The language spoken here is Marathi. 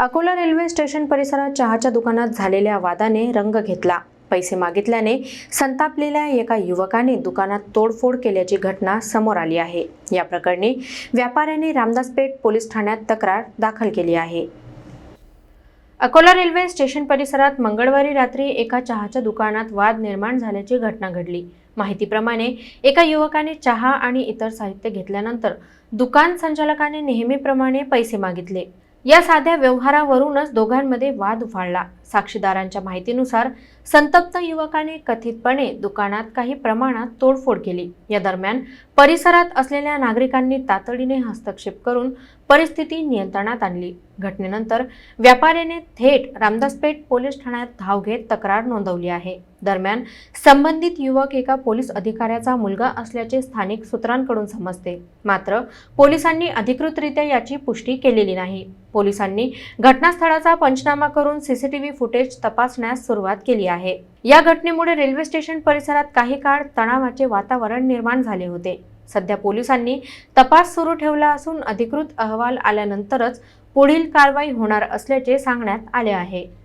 अकोला रेल्वे स्टेशन परिसरात चहाच्या दुकानात झालेल्या वादाने रंग घेतला. पैसे मागितल्याने संतापलेल्या एका युवकाने दुकानात तोडफोड केल्याची घटना समोर आली आहे. या प्रकरणी व्यापाऱ्याने रामदासपेठ पोलीस ठाण्यात तक्रार दाखल केली आहे. अकोला रेल्वे स्टेशन परिसरात मंगळवारी रात्री एका चहाच्या दुकानात वाद निर्माण झाल्याची घटना घडली. माहितीप्रमाणे एका युवकाने चहा आणि इतर साहित्य घेतल्यानंतर दुकान संचालकाने नेहमीप्रमाणे पैसे मागितले. या साध्या व्यवहारावरूनच दोघांमध्ये वाद उफाळला. साक्षीदारांच्या माहितीनुसार संतप्त युवकाने कथितपणे दुकानात काही प्रमाणात तोडफोड केली. या दरम्यान परिसरात असलेल्या नागरिकांनी तातडीने हस्तक्षेप करून परिस्थिती नियंत्रणात आणली. घटनेनंतर व्यापाऱ्याने थेट रामदासपेठ पोलीस ठाण्यात धाव घेत तक्रार नोंदवली आहे. दरम्यान संबंधित युवक एका पोलीस अधिकाऱ्याचा मुलगा असल्याचे स्थानिक सूत्रांकडून समजते. मात्र पोलिसांनी अधिकृतरित्या याची पुष्टी केलेली नाही. पोलिसांनी घटनास्थळाचा पंचनामा करून सीसीटीव्ही फुटेज तपासण्यास सुरुवात केली आहे. या घटनेमुळे रेल्वे स्टेशन परिसरात काही काळ तणावाचे वातावरण निर्माण झाले होते. सध्या पोलिसांनी तपास सुरू ठेवला असून अधिकृत अहवाल आल्यानंतरच पुढील कारवाई होणार असल्याचे सांगण्यात आले आहे.